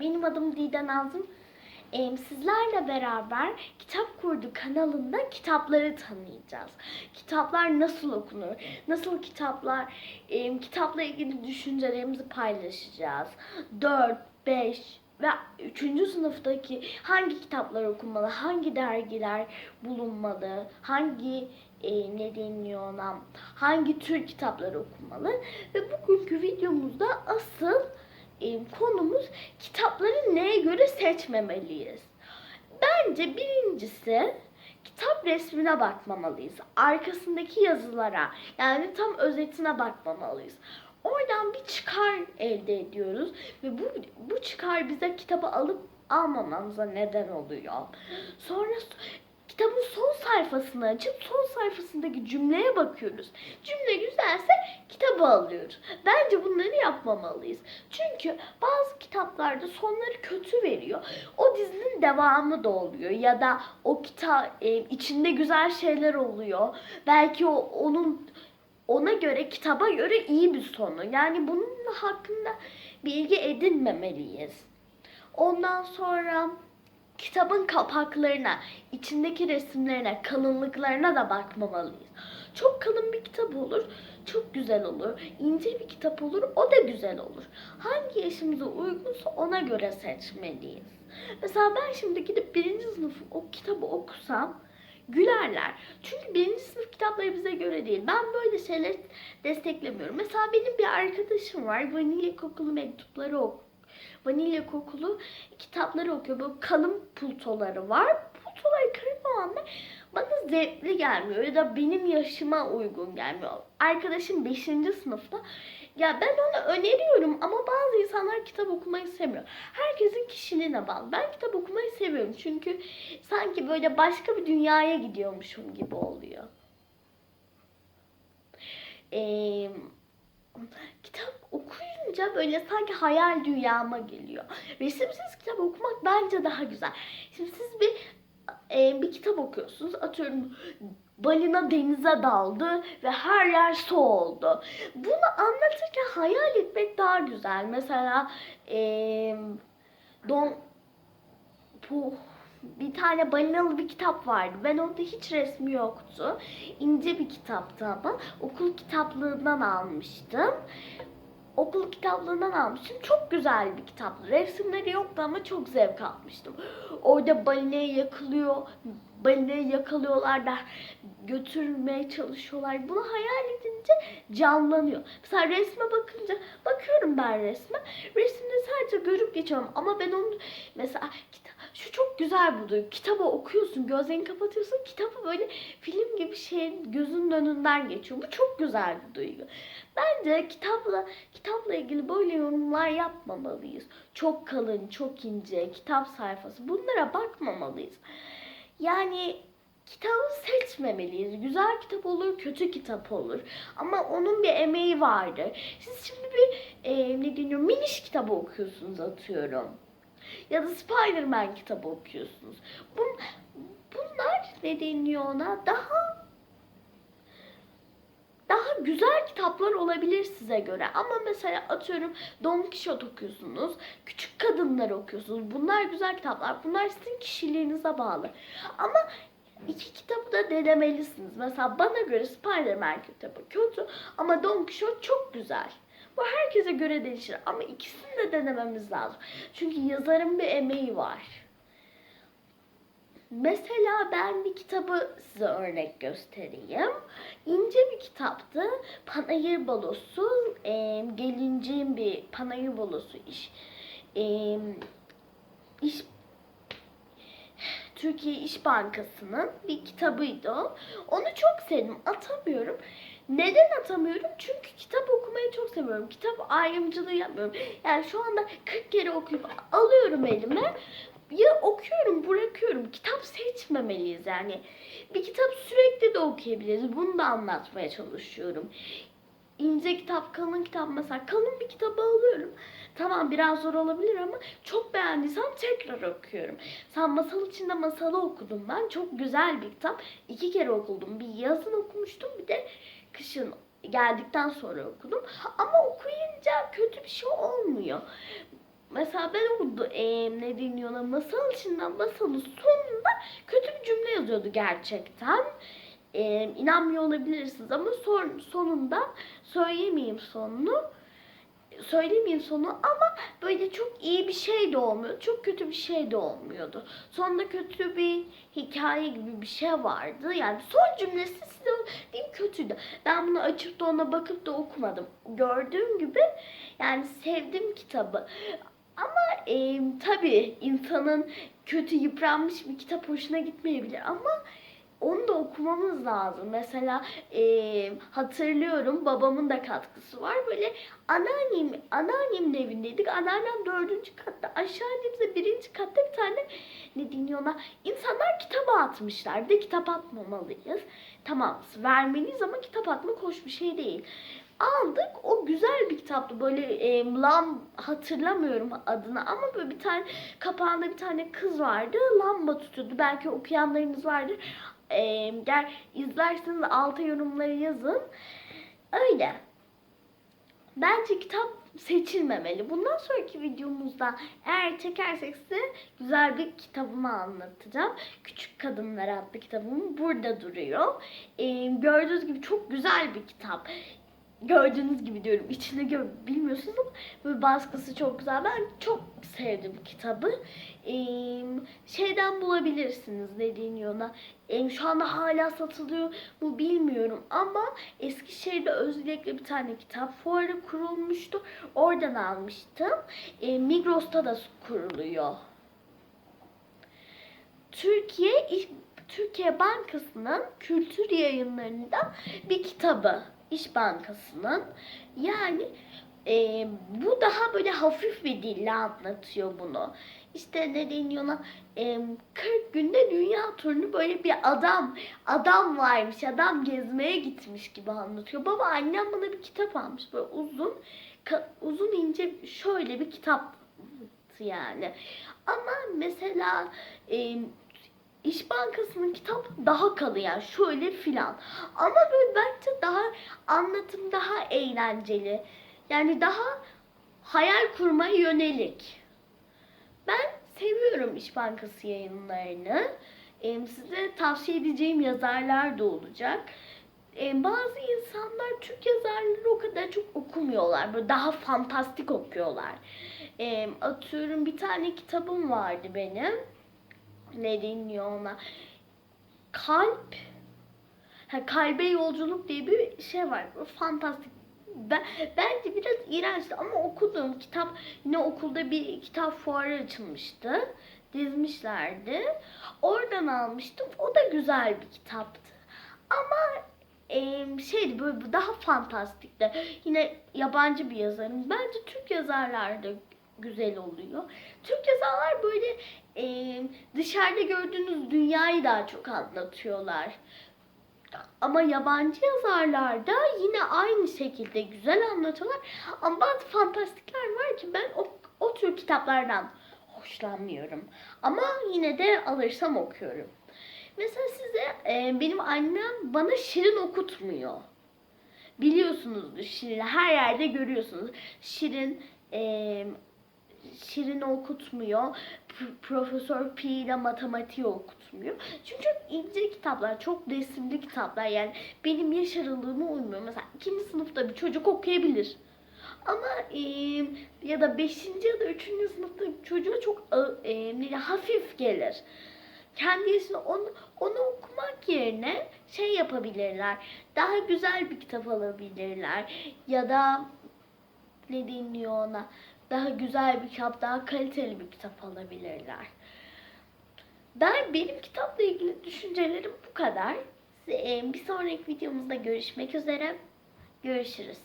Benim adım Didem Nazım. Ee, sizlerle beraber Kitap Kurdu kanalında kitapları tanıyacağız. Kitaplar nasıl okunur? Nasıl kitaplar? e, kitapla ilgili düşüncelerimizi paylaşacağız. 4, 5 ve 3. sınıftaki hangi kitaplar okunmalı? Hangi dergiler bulunmalı? Hangi e, ne deniyor ona? Hangi tür kitaplar okunmalı? Ve bugünkü videomuzda asıl konumuz kitapları neye göre seçmemeliyiz? Bence birincisi kitap resmine bakmamalıyız. Arkasındaki yazılara yani tam özetine bakmamalıyız. Oradan bir çıkar elde ediyoruz ve bu bu çıkar bize kitabı alıp almamamıza neden oluyor. Sonra kitabın son sayfasını açıp son sayfasındaki cümleye bakıyoruz. Cümle güzelse kitabı alıyoruz. Bence bunları yapmamalıyız. Çünkü bazı kitaplarda sonları kötü veriyor. O dizinin devamı da oluyor ya da o kitap içinde güzel şeyler oluyor. Belki o onun ona göre kitaba göre iyi bir sonu. Yani bunun hakkında bilgi edinmemeliyiz. Ondan sonra kitabın kapaklarına, içindeki resimlerine, kalınlıklarına da bakmamalıyız. Çok kalın bir kitap olur, çok güzel olur. İnce bir kitap olur, o da güzel olur. Hangi yaşımıza uygunsa ona göre seçmeliyiz. Mesela ben şimdi gidip birinci sınıf o kitabı okusam gülerler. Çünkü birinci sınıf kitapları bize göre değil. Ben böyle şeyleri desteklemiyorum. Mesela benim bir arkadaşım var. Vanilya kokulu mektupları okuyor vanilya kokulu kitapları okuyor. Böyle kalın pultoları var. Pultoları kalın olanlar bana zevkli gelmiyor ya da benim yaşıma uygun gelmiyor. Arkadaşım 5. sınıfta ya ben ona öneriyorum ama bazı insanlar kitap okumayı sevmiyor. Herkesin kişiliğine bağlı. Ben kitap okumayı seviyorum çünkü sanki böyle başka bir dünyaya gidiyormuşum gibi oluyor. Eee kitap okuyunca böyle sanki hayal dünyama geliyor. Resimsiz kitap okumak bence daha güzel. Şimdi siz bir e, bir kitap okuyorsunuz. Atıyorum balina denize daldı ve her yer su oldu. Bunu anlatırken hayal etmek daha güzel. Mesela e, don bu bir tane balinalı bir kitap vardı. Ben onda hiç resmi yoktu. İnce bir kitaptı ama okul kitaplığından almıştım. Okul kitaplığından almıştım. Çok güzel bir kitaptı. Resimleri yoktu ama çok zevk almıştım. Orada balinayı yakılıyor, balinayı yakalıyorlar da götürmeye çalışıyorlar. Bunu hayal edince canlanıyor. Mesela resme bakınca bakıyorum ben resme. Resimde sadece görüp geçiyorum ama ben onu mesela şu çok güzel bu duygu. Kitabı okuyorsun, gözlerini kapatıyorsun. Kitabı böyle film gibi şeyin gözünün önünden geçiyor. Bu çok güzel bir duygu. Bence kitapla kitapla ilgili böyle yorumlar yapmamalıyız. Çok kalın, çok ince, kitap sayfası. Bunlara bakmamalıyız. Yani kitabı seçmemeliyiz. Güzel kitap olur, kötü kitap olur. Ama onun bir emeği vardır. Siz şimdi bir e, ne deniyor miniş kitabı okuyorsunuz atıyorum. Ya da Spider-Man kitabı okuyorsunuz. Bun, bunlar ne deniyor ona? Daha daha güzel kitaplar olabilir size göre. Ama mesela atıyorum Don Quixote okuyorsunuz. Küçük kadınlar okuyorsunuz. Bunlar güzel kitaplar. Bunlar sizin kişiliğinize bağlı. Ama iki kitabı da denemelisiniz. Mesela bana göre Spider-Man kitabı kötü ama Don Quixote çok güzel. Bu herkese göre değişir ama ikisini de denememiz lazım. Çünkü yazarın bir emeği var. Mesela ben bir kitabı size örnek göstereyim. İnce bir kitaptı. Panayır balosu, e, gelinciğin bir panayır balosu iş. E, iş Türkiye İş Bankası'nın bir kitabıydı o. Onu çok sevdim. Atamıyorum. Neden atamıyorum? Çünkü kitap okumayı çok seviyorum. Kitap ayrımcılığı yapmıyorum. Yani şu anda 40 kere okuyup alıyorum elime. Ya okuyorum, bırakıyorum. Kitap seçmemeliyiz yani. Bir kitap sürekli de okuyabiliriz. Bunu da anlatmaya çalışıyorum. İnce kitap, kalın kitap mesela. Kalın bir kitabı alıyorum. Tamam biraz zor olabilir ama çok beğendiysem tekrar okuyorum. Sen masal içinde masalı okudum ben. Çok güzel bir kitap. İki kere okudum. Bir yazın okumuştum bir de kışın geldikten sonra okudum. Ama okuyunca kötü bir şey olmuyor. mesela ben o e, ne deniyor ona masal içinden masalın sonunda kötü bir cümle yazıyordu gerçekten. E, inanmıyor olabilirsiniz ama son, sonunda söyleyemeyeyim sonunu söylemeyeyim sonu ama böyle çok iyi bir şey de olmuyordu. Çok kötü bir şey de olmuyordu. Sonunda kötü bir hikaye gibi bir şey vardı. Yani son cümlesi size diyeyim kötüydü. Ben bunu açıp da ona bakıp da okumadım. Gördüğüm gibi yani sevdim kitabı. Ama e, tabii insanın kötü yıpranmış bir kitap hoşuna gitmeyebilir ama onu da okumamız lazım. Mesela e, hatırlıyorum babamın da katkısı var. Böyle anneannem, anneannemin evindeydik. Anneannem dördüncü katta. Aşağı indiğimizde birinci katta bir tane ne deniyorlar? İnsanlar kitaba atmışlar. Bir de kitap atmamalıyız. Tamam vermeliyiz ama kitap atmak hoş bir şey değil. Aldık. O güzel bir kitaptı. Böyle e, lam hatırlamıyorum adını ama böyle bir tane kapağında bir tane kız vardı. Lamba tutuyordu. Belki okuyanlarınız vardır. E, gel izlerseniz alta yorumları yazın. Öyle. Bence kitap seçilmemeli. Bundan sonraki videomuzda eğer çekersek size güzel bir kitabımı anlatacağım. Küçük Kadınlar adlı kitabım burada duruyor. Ee, gördüğünüz gibi çok güzel bir kitap. Gördüğünüz gibi diyorum. İçinde gör bilmiyorsunuz ama böyle baskısı çok güzel. Ben çok sevdim kitabı. Ee, şeyden bulabilirsiniz ne deniyor ona. Ee, şu anda hala satılıyor mu bilmiyorum ama Eskişehir'de Özlek'le bir tane kitap fuarı kurulmuştu. Oradan almıştım. Ee, Migros'ta da kuruluyor. Türkiye Türkiye Bankası'nın kültür yayınlarından bir kitabı. İş Bankası'nın. Yani e, bu daha böyle hafif bir dille anlatıyor bunu. İşte ne deniyor ona? E, 40 günde dünya turunu böyle bir adam, adam varmış, adam gezmeye gitmiş gibi anlatıyor. Baba annem bana bir kitap almış böyle uzun, uzun ince şöyle bir kitaptı yani. Ama mesela e, İş Bankası'nın kitap daha kalın yani şöyle filan. Ama böyle bence daha anlatım daha eğlenceli. Yani daha hayal kurmaya yönelik. Ben seviyorum İş Bankası yayınlarını. Size tavsiye edeceğim yazarlar da olacak. Bazı insanlar Türk yazarları o kadar çok okumuyorlar. Böyle daha fantastik okuyorlar. Atıyorum bir tane kitabım vardı benim ne deniyor ona? Kalp ha, kalbe yolculuk diye bir şey var. Fantastik. Ben, bence biraz iğrençti ama okuduğum kitap yine okulda bir kitap fuarı açılmıştı. Dizmişlerdi. Oradan almıştım. O da güzel bir kitaptı. Ama e, şeydi böyle daha fantastikti. Yine yabancı bir yazarım. Bence Türk yazarlar da güzel oluyor. Türk yazarlar böyle e, dışarıda gördüğünüz dünyayı daha çok anlatıyorlar. Ama yabancı yazarlar da yine aynı şekilde güzel anlatıyorlar. Ama bazı fantastikler var ki ben o, o tür kitaplardan hoşlanmıyorum. Ama yine de alırsam okuyorum. Mesela size e, benim annem bana şirin okutmuyor. Biliyorsunuzdur Şirin'i her yerde görüyorsunuz. Şirin e, Şirin'i okutmuyor. P- Profesör P ile matematiği okutmuyor. Çünkü çok ince kitaplar, çok resimli kitaplar. Yani benim yaş aralığıma uymuyor. Mesela ikinci sınıfta bir çocuk okuyabilir. Ama e, ya da beşinci ya da üçüncü sınıfta çocuğa çok e, ne- hafif gelir. Kendi onu, onu okumak yerine şey yapabilirler. Daha güzel bir kitap alabilirler. Ya da ne deniyor ona? Daha güzel bir kitap, daha kaliteli bir kitap alabilirler. Ben benim kitapla ilgili düşüncelerim bu kadar. E, Bir sonraki videomuzda görüşmek üzere. Görüşürüz.